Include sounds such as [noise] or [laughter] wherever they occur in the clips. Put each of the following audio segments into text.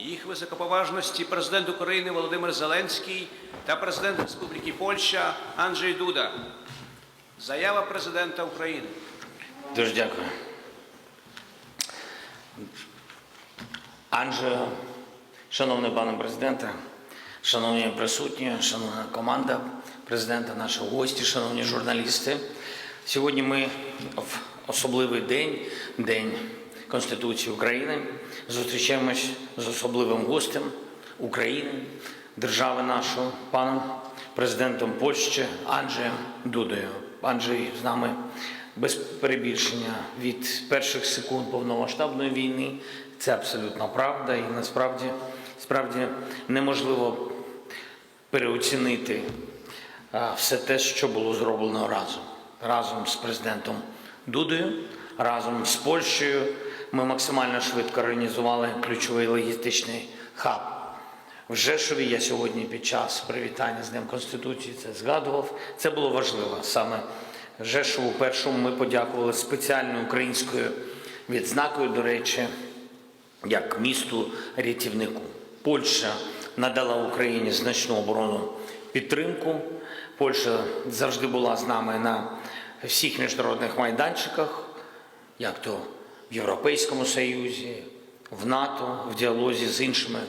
їх високоповажності президент України Володимир Зеленський та президент Республіки Польща Анджей Дуда. Заява президента України. Дуже дякую. Анджео, шановний пане президенте, шановні присутні, шановна команда президента, наші гості, шановні журналісти. Сьогодні ми в особливий день, День Конституції України, зустрічаємось з особливим гостем України, держави нашої, паном президентом Польщі Анджеєм Дудою. Анджей з нами без перебільшення від перших секунд повномасштабної війни. Це абсолютно правда, і насправді справді неможливо переоцінити все те, що було зроблено разом. Разом з президентом Дудою, разом з Польщею. Ми максимально швидко організували ключовий логістичний хаб. В Жешові я сьогодні під час привітання з Днем Конституції це згадував. Це було важливо. Саме Жешову першому ми подякували спеціальною українською відзнакою, до речі, як місту рятівнику. Польща надала Україні значну оборонну підтримку. Польща завжди була з нами на всіх міжнародних майданчиках, як то в Європейському Союзі, в НАТО, в діалозі з іншими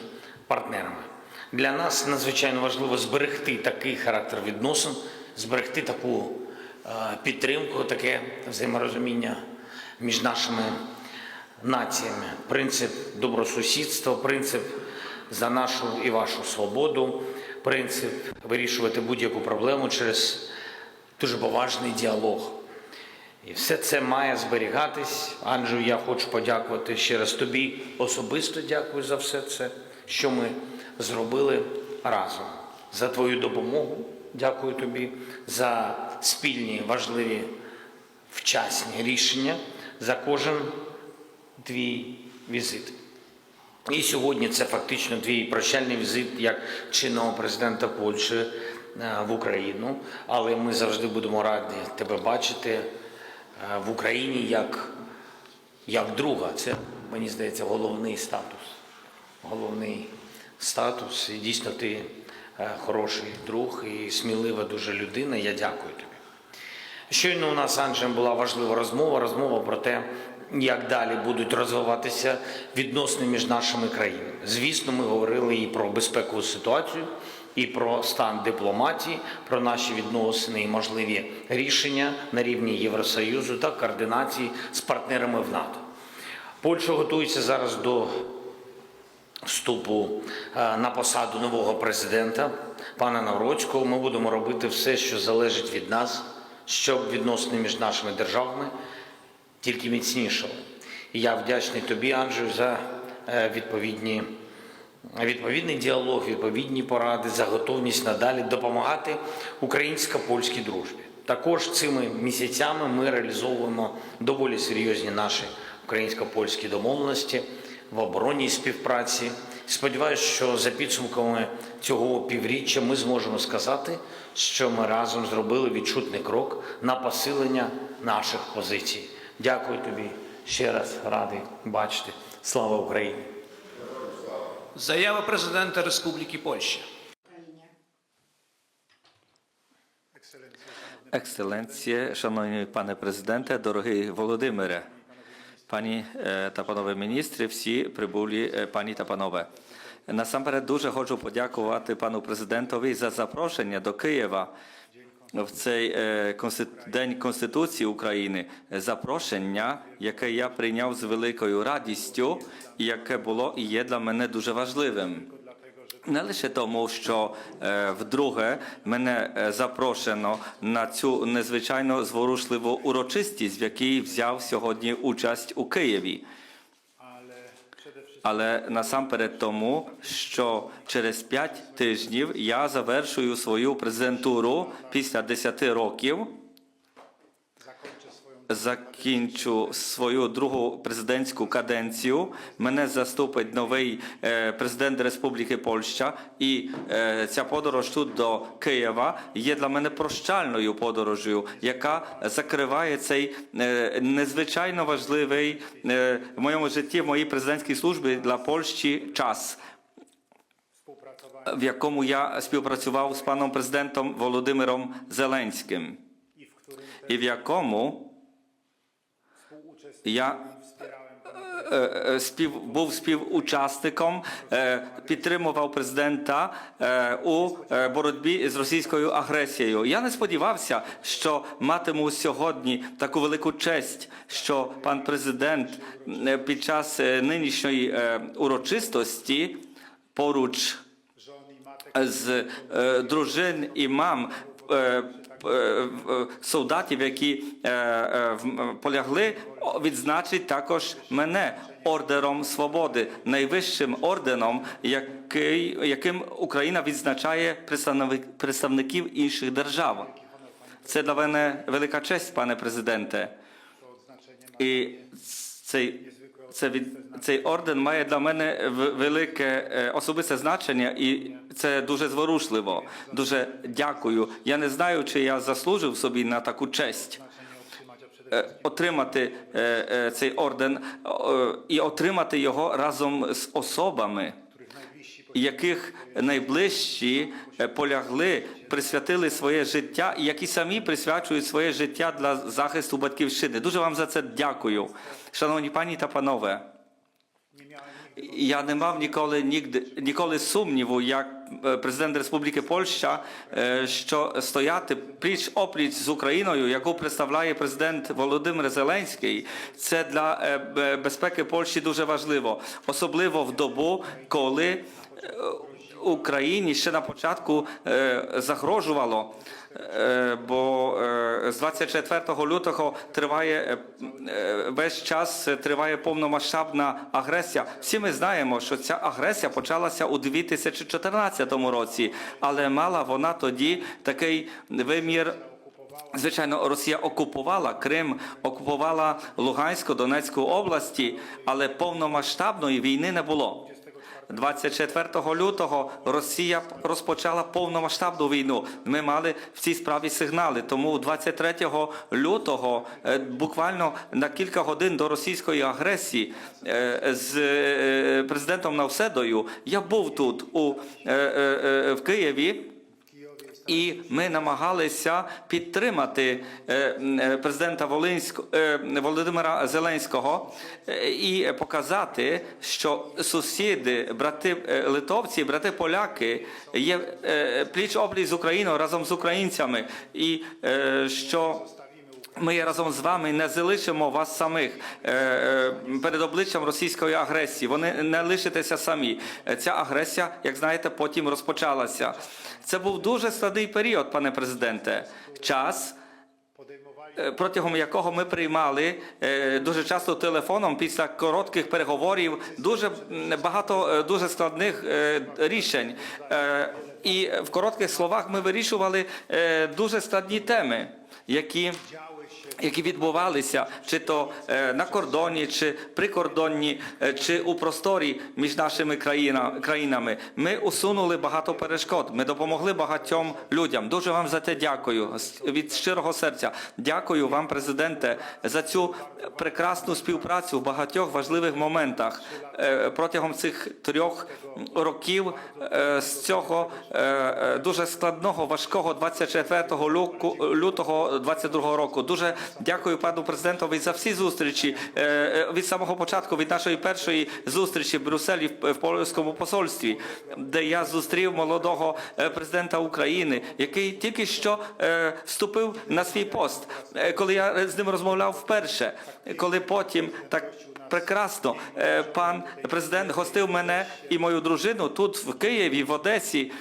партнерами. Для нас надзвичайно важливо зберегти такий характер відносин, зберегти таку е, підтримку, таке взаєморозуміння між нашими націями. Принцип добросусідства, принцип за нашу і вашу свободу, принцип вирішувати будь-яку проблему через дуже поважний діалог. І все це має зберігатись. Анджу, я хочу подякувати ще раз тобі. Особисто дякую за все це, що ми зробили разом. За твою допомогу. Дякую тобі за спільні важливі вчасні рішення, за кожен твій візит. І сьогодні це фактично твій прощальний візит як чинного президента Польщі е, в Україну. Але ми завжди будемо раді тебе бачити в Україні як, як друга. Це, мені здається, головний статус. Головний статус. І дійсно ти е, хороший друг і смілива дуже людина. Я дякую тобі. Щойно у нас з Анджем була важлива розмова, розмова про те, як далі будуть розвиватися відносини між нашими країнами. Звісно, ми говорили і про безпекову ситуацію, і про стан дипломатії, про наші відносини і можливі рішення на рівні Євросоюзу та координації з партнерами в НАТО. Польща готується зараз до вступу е, на посаду нового президента, пана Навроцького. Ми будемо робити все, що залежить від нас, щоб відносини між нашими державами тільки міцнішали. І я вдячний тобі, Анджею, за е, відповідні, відповідний діалог, відповідні поради, за готовність надалі допомагати українсько-польській дружбі. Також цими місяцями ми реалізовуємо доволі серйозні наші українсько-польські домовленості в оборонній співпраці. Сподіваюся, що за підсумками цього півріччя ми зможемо сказати, що ми разом зробили відчутний крок на посилення наших позицій. Дякую тобі ще раз радий бачити. Слава Україні! Заява президента Республіки Польща. Ekscelencje, szanowny panie prezydencie, drogi Володимире, пані е, та панове міністри, всі прибулі е, пані та панове. Насамперед дуже хочу подякувати пану президентові за запрошення до Києва в цей е, День Конституції України. Запрошення, яке я прийняв з великою радістю, і яке було і є для мене дуже важливим. Не лише тому, що е, вдруге мене е, запрошено на цю незвичайно зворушливу урочистість, в якій взяв сьогодні участь у Києві. Але насамперед тому, що через п'ять тижнів я завершую свою презентуру після 10 років. Закінчу свою другу президентську каденцію. Мене заступить новий е, президент Республіки Польща, і е, ця подорож тут до Києва є для мене прощальною подорожю, яка закриває цей е, незвичайно важливий в моєму житті, в моїй президентській службі для Польщі час. В якому я співпрацював з паном президентом Володимиром Зеленським, і в якому я е, е, спів, був співучасником, е, підтримував президента у боротьбі з російською агресією. Я не сподівався, що матиму сьогодні таку велику честь, що пан президент під час нинішньої урочистості поруч з дружин і мам солдатів, які е, е, полягли, відзначить також мене ордером свободи, найвищим орденом, який, яким Україна відзначає представник- представників інших держав. Це для мене велика честь, пане президенте. І цей, це від, цей орден має для мене велике е, особисте значення, і це дуже зворушливо. Дуже дякую. Я не знаю, чи я заслужив собі на таку честь. е, Отримати е, цей орден і отримати його разом з особами, яких найближчі е, полягли, присвятили своє життя, і які самі присвячують своє життя для захисту батьківщини. Дуже вам за це дякую, шановні пані та панове. Я не мав ніколи нігде ніколи сумніву, як е, президент Республіки Польща, е, що стояти пліч опліч з Україною, яку представляє президент Володимир Зеленський, це для безпеки Польщі дуже важливо, особливо в добу, коли Україні ще на початку е, загрожувало, е, бо е, з 24 лютого триває весь час триває повномасштабна агресія. Всі ми знаємо, що ця агресія почалася у 2014 році, але мала вона тоді такий вимір. Звичайно, Росія окупувала Крим, окупувала Луганську, Донецьку області, але повномасштабної війни не було. 24 лютого Росія розпочала повномасштабну війну. Ми мали в цій справі сигнали. Тому 23 лютого, е, буквально на кілька годин до російської агресії, е, з е, президентом Навседою я був тут у в Києві. І ми намагалися підтримати е, е, президента Волинського е, Володимира Зеленського і показати, що сусіди, брати литовці, брати поляки є пліч опліч з Україною разом з українцями, і що ми разом з вами не залишимо вас самих е, е, перед обличчям російської агресії. Вони не лишитеся самі. Е, Ця агресія, як знаєте, потім розпочалася. Це був дуже складний період, пане президенте. Час. Протягом якого ми приймали дуже часто телефоном після коротких переговорів дуже багато дуже складних рішень. І в коротких словах ми вирішували дуже складні теми, які які відбувалися чи то е, на кордоні, чи прикордонні, е, чи у просторі між нашими країна, країнами. Ми усунули багато перешкод. Ми допомогли багатьом людям. Дуже вам за це дякую від щирого серця. Дякую вам, президенте, за цю прекрасну співпрацю в багатьох важливих моментах Е, протягом цих трьох років з цього дуже складного, важкого 24 люку- лютого 22 року. Дуже дякую пану президентові за всі зустрічі від самого початку, від нашої першої зустрічі в Брюсселі в польському посольстві, де я зустрів молодого президента України, який тільки що вступив на свій пост. Коли я з ним розмовляв вперше, коли потім так прекрасно. Пан президент гостив мене і мою дружину тут в Києві, в Одесі.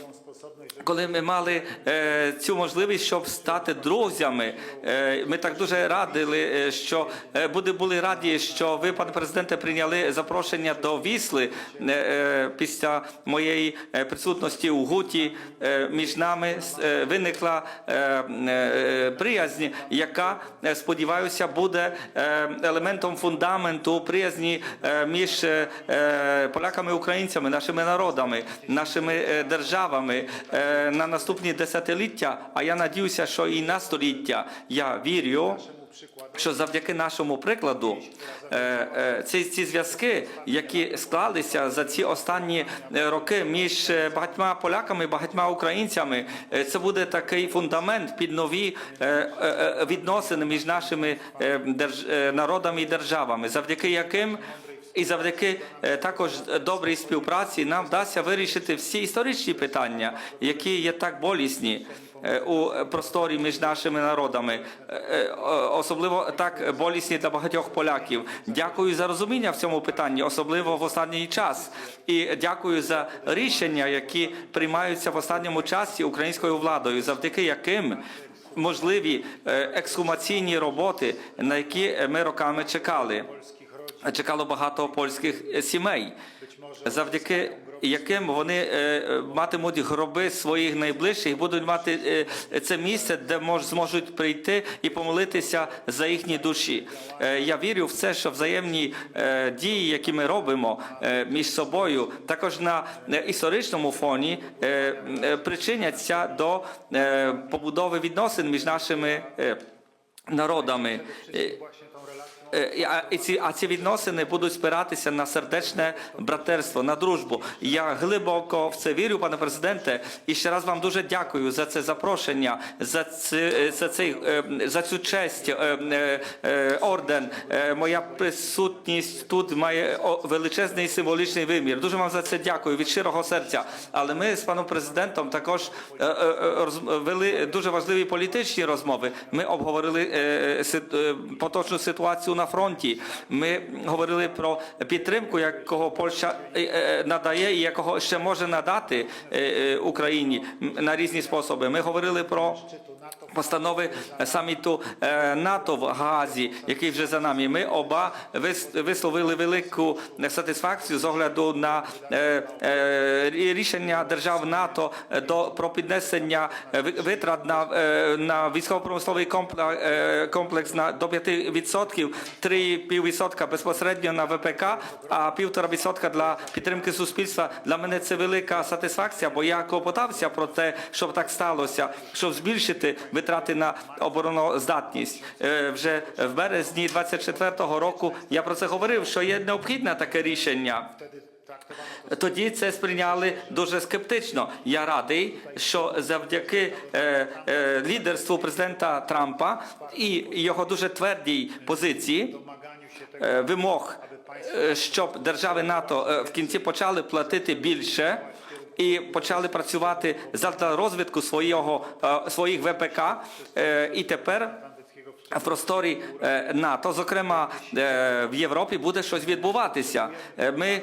Коли ми мали е, цю можливість, щоб стати друзями. Е, ми так дуже радили, е, що е, буде були раді, що ви, пане президенте, прийняли запрошення до Вісли е, е, після моєї е, присутності у Гуті. Е, між нами е, виникла е, е, приязнь, яка е, сподіваюся буде елементом фундаменту приязні е, між е, поляками українцями, нашими народами, нашими державами е, на наступні десятиліття. А я надіюся, що і на століття. Я вірю. Що завдяки нашому прикладу е, е, ці, ці зв'язки, які склалися за ці останні е, роки між е, багатьма поляками багатьма українцями, е, це буде такий фундамент під нові е, е, е, відносини між нашими е, е, народами і державами, завдяки яким і завдяки е, також добрій співпраці нам вдасться вирішити всі історичні питання, які є так болісні е, у просторі між нашими народами, Е, е, особливо так болісні для багатьох поляків. Дякую за розуміння в цьому питанні, особливо в останній час. І дякую за рішення, які приймаються в останньому часі українською владою, завдяки яким. Можливі е, ексхумаційні роботи, на які ми роками чекали чекало багато польських е, сімей, завдяки яким вони е, матимуть гроби своїх найближчих, будуть мати е, це місце, де мож, зможуть прийти і помолитися за їхні душі. Я вірю в це, що взаємні дії, які ми робимо між собою, також на історичному фоні причиняться до побудови відносин між нашими народами. Е, і- ці, а ці відносини будуть спиратися на сердечне братерство, на дружбу. Я глибоко в це вірю, пане президенте. І ще раз вам дуже дякую за це запрошення, за це за цей е, за цю честь е, орден. Моя присутність тут має величезний символічний вимір. Дуже вам за це дякую від щирого серця. Але ми з паном президентом також вели дуже важливі політичні розмови. Ми обговорили поточну ситуацію на фронті. Ми говорили про підтримку, якого Польща е, е, надає, і якого ще може надати е, Україні на різні способи. Ми говорили про постанови саміту е, НАТО в Газі, який вже за нами. Ми оба висловили велику сатисфакцію з огляду на е, е, рішення держав НАТО до про піднесення витрат на, на військово-промисловий комплекс на до 5%, 3,5% безпосередньо на ВПК, а 1,5% для підтримки суспільства. Для мене це велика сатисфакція, бо я клопотався про те, щоб так сталося, щоб збільшити витрати на обороноздатність. Е, Вже в березні 24-го року я про це говорив, що є необхідне таке рішення. Тоді це сприйняли дуже скептично. Я радий, що завдяки е, е, лідерству президента Трампа і його дуже твердій позиції е, вимог, е, щоб держави НАТО е, в кінці почали платити більше. І почали працювати задля розвитку свого, е, своїх ВПК. Е, І тепер в просторі е, НАТО, зокрема е, в Європі, буде щось відбуватися. Е, Ми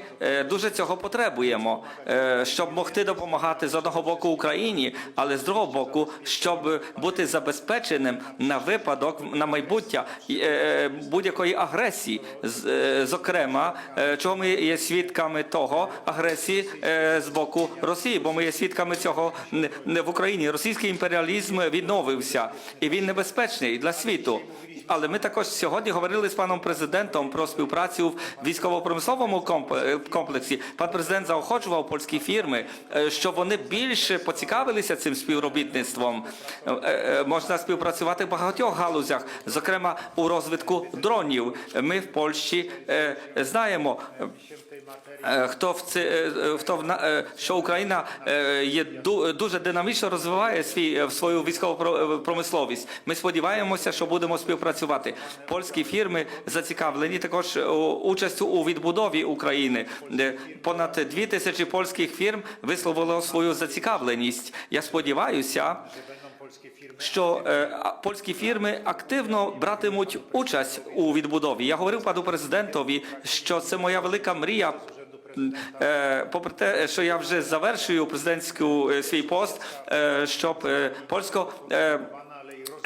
дуже цього потребуємо, щоб могти допомагати з одного боку Україні, але з другого боку, щоб бути забезпеченим на випадок на майбуття будь-якої агресії. Зокрема, чого ми є свідками того агресії з боку Росії, бо ми є свідками цього не в Україні. Російський імперіалізм відновився, і він небезпечний для світу. Але ми також сьогодні говорили з паном президентом про співпрацю в військово-промисловому е, комплексі. Пан президент заохочував польські фірми, е, щоб вони більше поцікавилися цим співробітництвом. Е, Можна співпрацювати в багатьох галузях, зокрема у розвитку дронів. Ми в Польщі знаємо. Е, Хто в це е, хто в е, що Україна є дуже динамічно розвиває свій свою військову про- промисловість. Ми сподіваємося, що будемо співпрацювати. Польські фірми зацікавлені також участю у відбудові України. Понад дві тисячі польських фірм висловило свою зацікавленість. Я сподіваюся, що е, польські фірми активно братимуть участь у відбудові. Я говорив пану президентові, що це моя велика мрія е, попри те, що я вже завершую президентську е, свій пост, щоб польсько.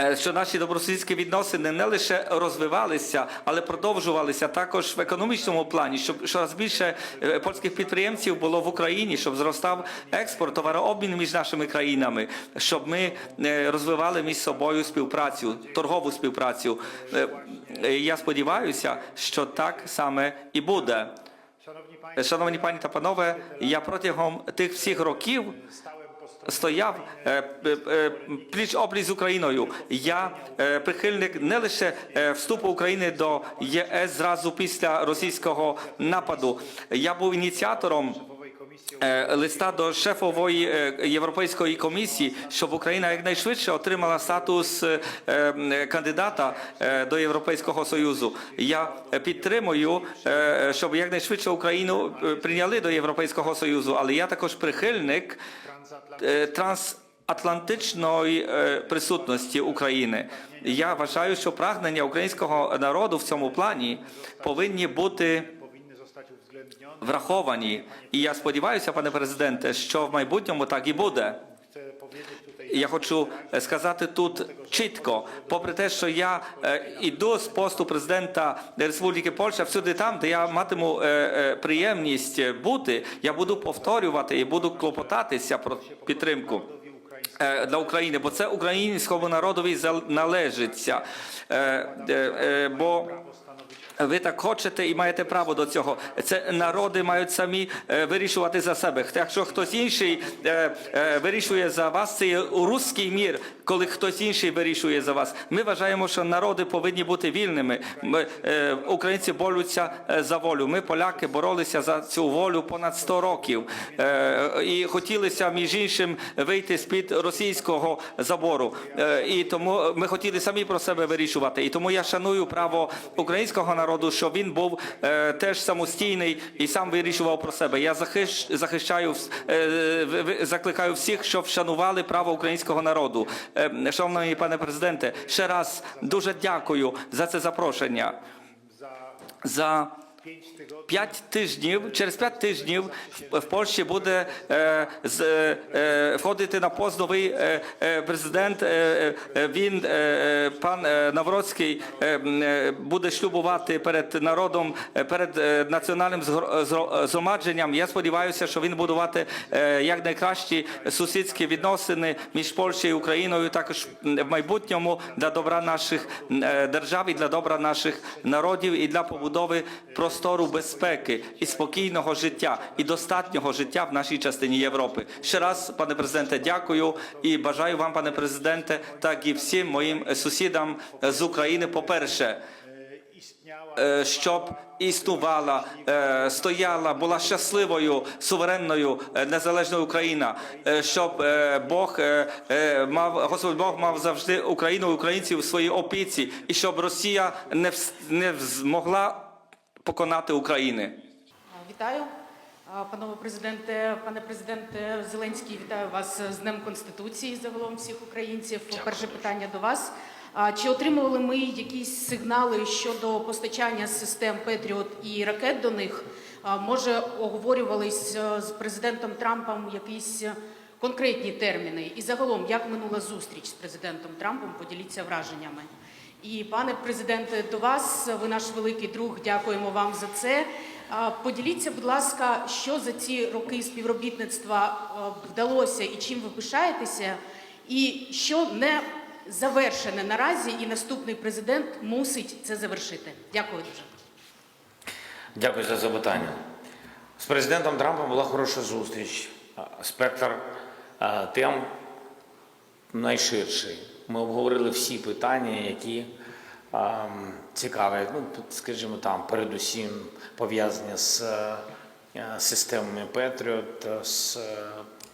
Е, що наші добросусідські відносини не лише розвивалися, але продовжувалися також в економічному плані, щоб щораз більше е, польських підприємців було в Україні, щоб зростав експорт, товарообмін між нашими країнами, щоб ми е, розвивали між собою співпрацю, торгову співпрацю. Я сподіваюся, що так саме і буде. Шановні пані та панове, я протягом тих всіх років стояв е, е, е, пліч опліч з Україною. Я прихильник не лише вступу України до ЄС зразу після російського нападу. Я був ініціатором. Листа до шефової Європейської комісії, щоб Україна якнайшвидше отримала статус кандидата до Європейського союзу. Я підтримую, щоб якнайшвидше Україну прийняли до Європейського союзу, але я також прихильник трансатлантичної е, присутності України. Я вважаю, що прагнення українського народу в цьому плані повинні бути враховані. І я сподіваюся, пане президенте, що в майбутньому так і буде. Я хочу е, сказати тут чітко, попри те, що я е, іду з посту президента Республіки Польща всюди там, де я матиму е, е, приємність бути, я буду повторювати і буду клопотатися про підтримку. е, Для України, бо це українському народові належиться. Е, е, е, Бо ви так хочете і маєте право до цього. Це народи мають самі е, вирішувати за себе. Якщо хтось інший е, е, вирішує за вас, це є руський мір, коли хтось інший вирішує за вас. Ми вважаємо, що народи повинні бути вільними. Ми, українці борються за волю. Ми, поляки, боролися за цю волю понад 100 років і хотілися між іншим вийти з під російського забору. І тому ми хотіли самі про себе вирішувати. І тому я шаную право українського народу, щоб він був е, теж самостійний і сам вирішував про себе. Я захищ, захищаю е, закликаю всіх, щоб вшанували право українського народу. Е, шановний пане президенте, ще раз дуже дякую за це запрошення. За П'ять тижнів, через п'ять тижнів в- Польщі буде е, з, е, входити на пост новий е, е, президент. Е, е, він, е, пан е, Навроцький, е, е, буде шлюбувати перед народом, е, перед е, національним згро- згромадженням. Я сподіваюся, що він будувати е, якнайкращі сусідські відносини між Польщею і Україною, також в майбутньому для добра наших е, держав і для добра наших народів і для побудови простору безпеки і спокійного життя і достатнього життя в нашій частині Європи. Ще раз, пане президенте, дякую і бажаю вам, пане президенте, так і всім моїм сусідам з України. По перше, щоб існувала, е, стояла, була щасливою, суверенною, е, незалежною Україна, е, щоб е, Бог е, е, мав Господь Бог мав завжди Україну, українців у своїй опіці, і щоб Росія не не змогла поконати України. Вітаю, панове президенте, пане президенте Зеленський, вітаю вас з Днем Конституції загалом всіх українців. Перше питання до вас. Чи отримували ми якісь сигнали щодо постачання систем Петріот і ракет до них? Може, оговорювались з президентом Трампом якісь конкретні терміни? І загалом, як минула зустріч з президентом Трампом? Поділіться враженнями. І пане президенте, до вас, ви наш великий друг, дякуємо вам за це. Поділіться, будь ласка, що за ці роки співробітництва вдалося і чим ви пишаєтеся, і що не завершене наразі, і наступний президент мусить це завершити. Дякую дуже. Дякую за запитання. З президентом Трампом була хороша зустріч. Спектр тем найширший. Ми обговорили всі питання, які а, цікаві, ну, скажімо там, передусім пов'язані з е, системами Patriot, з е,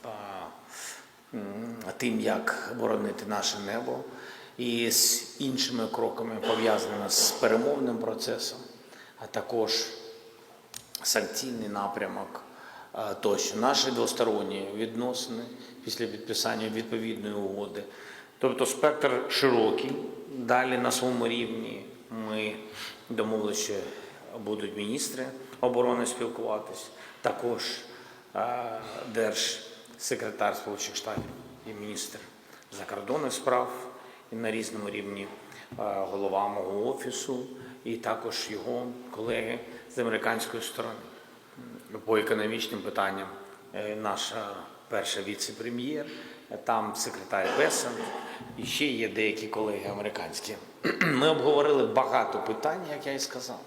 а, тим, як боронити наше небо, і з іншими кроками, пов'язаними з перемовним процесом, а також санкційний напрямок тощо. Наші двосторонні відносини після підписання відповідної угоди. Тобто спектр широкий. Далі на своєму рівні ми домовилися, що будуть міністри оборони спілкуватись. Також е, держсекретар Сполучених Штатів і міністр закордонних справ і на різному рівні, е, голова мого офісу, і також його колеги з американської сторони. По економічним питанням е, наша перша віце-прем'єр, там секретар Бесен, і ще є деякі колеги американські. [clears throat] Ми обговорили багато питань, як я і сказав.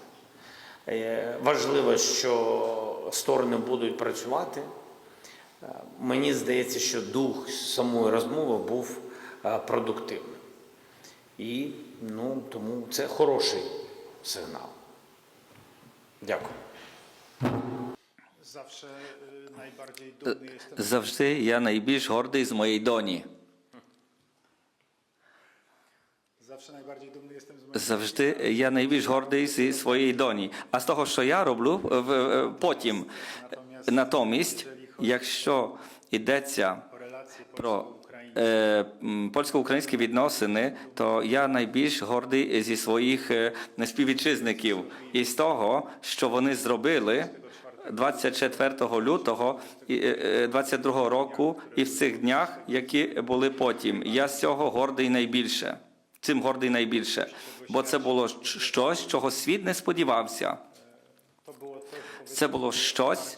Е, Важливо, що сторони будуть працювати. Е, Мені здається, що дух самої розмови був продуктивним. І ну, тому це хороший сигнал. Дякую. Zawsze najbardziej dumny jestem. Завжди я найбільш гордий з моєї доні. Zawsze najbardziej dumny jestem z Завжди я найбільш гордий зі своєї доні. А з того, що я роблю в- потім. Натомість, якщо йдеться про е, польсько-українські відносини, то я найбільш гордий зі своїх співвітчизників і з того, що вони зробили 24 лютого і, е, е, 22 року і в цих днях, які були потім. Я з цього гордий найбільше. Цим гордий найбільше, бо це було щось, чого світ не сподівався. Це було щось,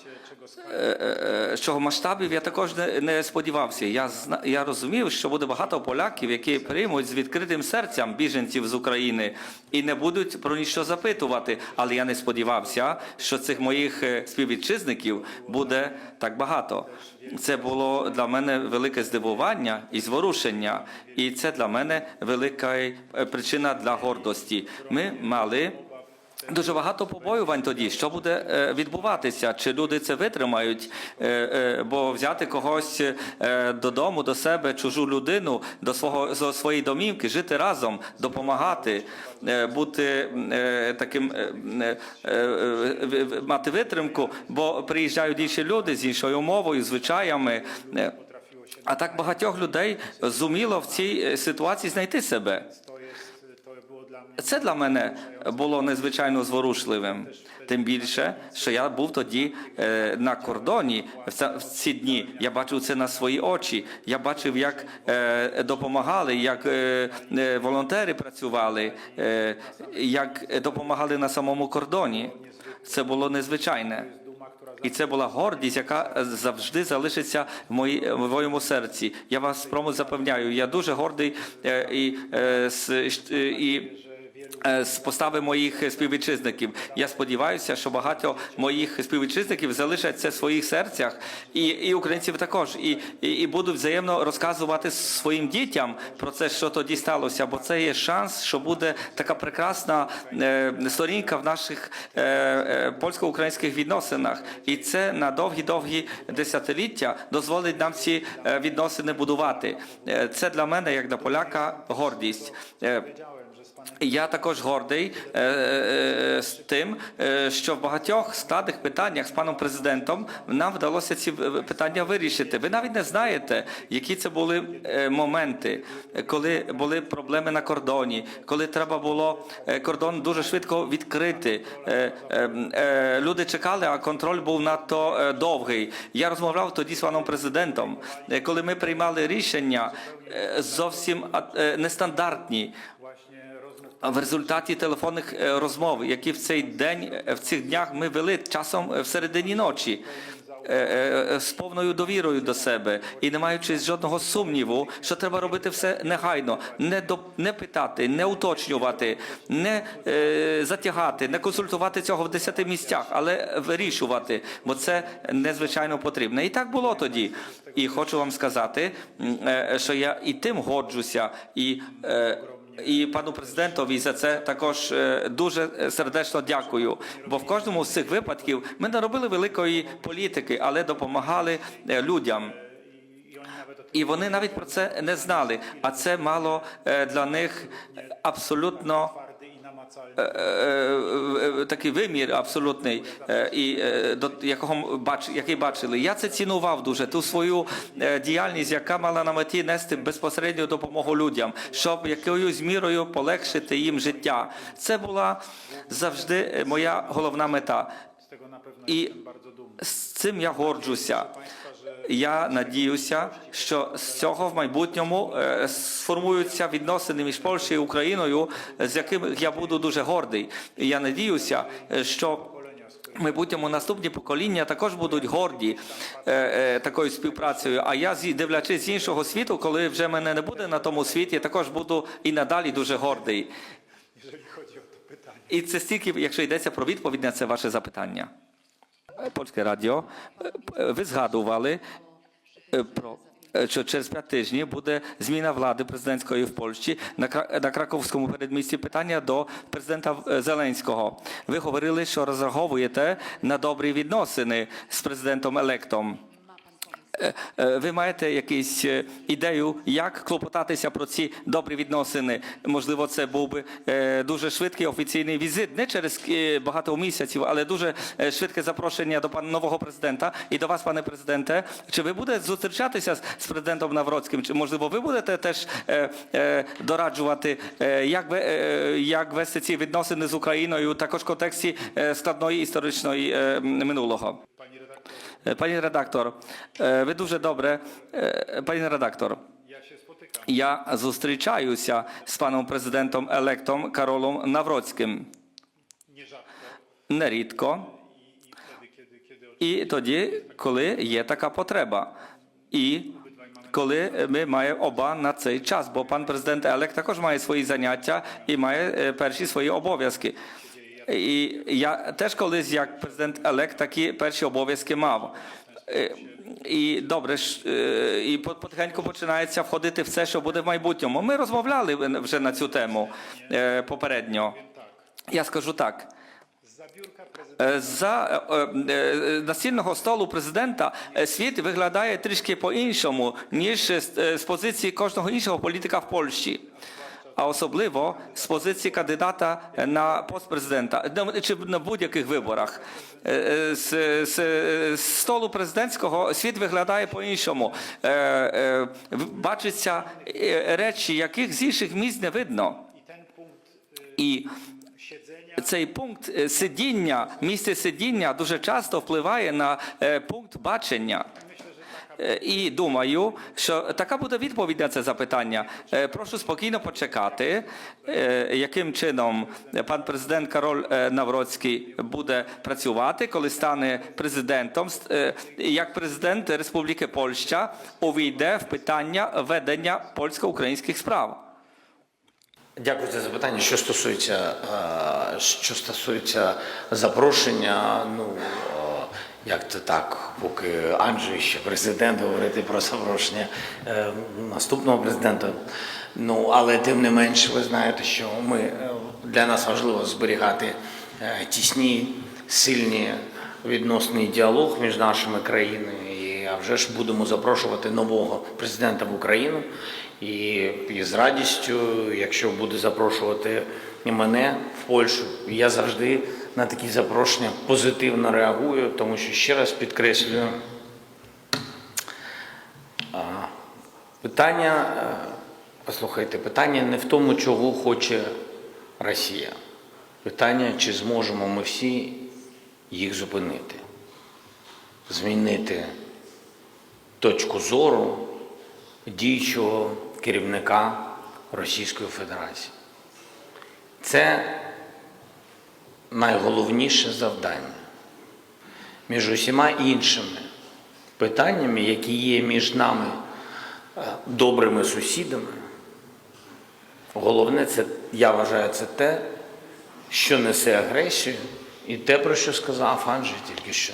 skala е, е, масштабів я також не, не сподівався. Я я розумів, що буде багато поляків, які приймуть з відкритим серцем біженців з України і не будуть про ніщо запитувати. Але я не сподівався, що цих моїх е, співвітчизників буде так багато. Це було для мене велике здивування і зворушення, і це для мене велика причина для гордості. Ми мали. Дуже багато побоювань тоді, що буде е, відбуватися, чи люди це витримають, е, е, бо взяти когось додому до себе, чужу людину, до свого до своєї домівки, жити разом, допомагати, бути таким мати витримку, бо приїжджають інші люди з іншою мовою, звичаями. А так багатьох людей зуміло в цій ситуації знайти себе. Це для мене було незвичайно зворушливим. Тим більше, що я був тоді е, на кордоні в, ці дні. Я бачив це на свої очі. Я бачив, як е, допомагали, як е, волонтери працювали, як допомагали на самому кордоні. Це було незвичайне. І це була гордість, яка завжди залишиться в, моєму серці. Я вас прому запевняю. Я дуже гордий е, і, е, і е, з постави моїх співвітчизників. Я сподіваюся, що багато моїх співвітчизників залишать це в своїх серцях, і, і українців також, і, і, і будуть взаємно розказувати своїм дітям про це, що тоді сталося, бо це є шанс, що буде така прекрасна е, сторінка в наших е, е, польсько-українських відносинах, і це на довгі-довгі десятиліття дозволить нам ці е, відносини будувати. Е, Це для мене, як для поляка, гордість. Я також гордий е, е, з тим, е, що в багатьох складних питаннях з паном президентом нам вдалося ці е, питання вирішити. Ви навіть не знаєте, які це були е, моменти, е, коли були проблеми на кордоні, коли треба було е, кордон дуже швидко відкрити. Е, е, е, Люди чекали, а контроль був надто е, довгий. Я розмовляв тоді з паном президентом, е, коли ми приймали рішення е, зовсім е, нестандартні. В результаті телефонних е, розмов, які в цей день, е, в цих днях ми вели часом е, в середині ночі. З повною довірою до себе і не маючи жодного сумніву, що треба робити все негайно, не до не питати, не уточнювати, не е, затягати, не консультувати цього в десяти місцях, але вирішувати, бо це незвичайно потрібно. І так було тоді. І хочу вам сказати, що я і тим годжуся, і е, і пану президентові за це також е, дуже е, сердечно дякую. Бо в кожному з цих випадків ми не робили великої політики, але допомагали е, людям. І вони навіть про це не знали. А це мало для них абсолютно такий вимір абсолютний, е, і е, до якого бач, який бачили. Я це цінував дуже ту свою е, діяльність, яка мала на меті нести безпосередню допомогу людям, щоб якоюсь мірою полегшити їм життя. Це була завжди моя головна мета. dumny. з цим я горджуся. Я надіюся, що з цього в майбутньому е, сформуються відносини між Польщею і Україною, з якими я буду дуже гордий. І я надіюся, е, що майбутньому наступні покоління також будуть горді е, е, такою співпрацею. А я дивлячись з іншого світу, коли вже мене не буде на тому світі, також буду і надалі дуже гордий. І це стільки, якщо йдеться про відповідь на це ваше запитання. Польське радіо, ви згадували про. Що через п'ять тижнів буде зміна влади президентської в Польщі на на краковському передмісті питання до президента Зеленського. Ви говорили, що розраховуєте на добрі відносини з президентом електом. Е, е, Ви маєте якусь е, ідею, як клопотатися про ці добрі відносини? Можливо, це був би дуже швидкий офіційний візит, не через багато місяців, але дуже швидке запрошення до пана нового президента і до вас, пане президенте. Чи ви будете зустрічатися з- президентом Навроцьким? Чи можливо ви будете теж дораджувати, як, ви, як вести ці відносини з Україною, також в контексті складної історичної минулого? Pani redaktor, Е, редактор, е, ви дуже добре. е, ja się spotykam я зустрічаюся з паном президентом електом Каролом Навроцьким. Нерідко. І тоді, коли є така потреба. І коли ми маємо оба на цей час, бо пан президент Елек також має свої заняття і має е, перші свої обов'язки. І я теж колись, як президент Елек, такі перші обов'язки мав. Е, І добре, е, і потихеньку починається входити в це, що буде в майбутньому. Ми розмовляли вже на цю тему е, попередньо. Я скажу так. За настільного столу президента світ виглядає трішки по-іншому, ніж е, з е, з позиції кожного іншого політика в Польщі. А особливо з позиції кандидата на пост президента на- чи на будь-яких виборах. Е, е, З, з, з столу президентського світ виглядає по-іншому. Е, Бачаться е, речі, яких з інших місць не видно. І цей пункт сидіння, місце сидіння дуже часто впливає на пункт бачення. Е, І думаю, що така буде відповідь на це запитання. Е, Прошу спокійно почекати, е, яким чином пан президент Кароль Навроцький буде працювати, коли стане президентом. Як президент Республіки Польща увійде в питання ведення польсько-українських справ. Дякую за запитання. Що стосується, що стосується запрошення, ну як це так, поки Анджей ще президент говорити про запрошення е, наступного президента. Ну але тим не менш, ви знаєте, що ми е, для нас важливо зберігати е, тісні, сильні відносний діалог між нашими країнами. І а вже ж будемо запрошувати нового президента в Україну. І, і з радістю, якщо буде запрошувати мене в Польщу, я завжди на такі запрошення позитивно реагую, тому що ще раз підкреслюю, питання, е, послухайте, питання не в тому, чого хоче Росія. Питання, чи зможемо ми всі їх зупинити, змінити точку зору діючого керівника Російської Федерації. Це найголовніше завдання. Між усіма іншими питаннями, які є між нами е, добрими сусідами, головне це, я вважаю, це те, що несе агресію, і те, про що сказав Анджей тільки що.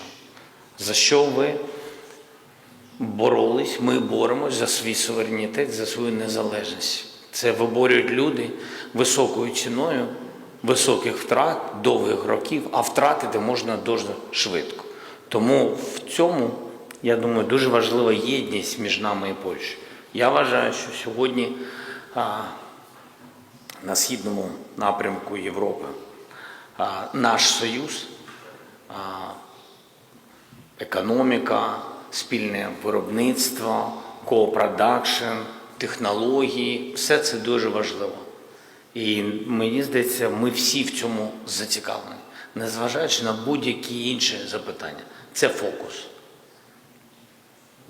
За що ви боролись, ми боремось за свій суверенітет, за свою незалежність. Це виборюють люди високою ціною, високих втрат, довгих років, а втратити можна дуже швидко. Тому в цьому, я думаю, дуже важлива єдність між нами і Польщею. Я вважаю, що сьогодні на східному напрямку Європи наш союз. Економіка, спільне виробництво, коопродакшн, технології все це дуже важливо. І мені здається, ми всі в цьому зацікавлені. незважаючи на будь-які інші запитання. Це фокус.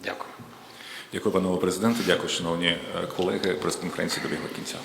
Дякую. Дякую, панове президенте. Дякую, шановні е, колеги. Прес-конференція добігла кінця.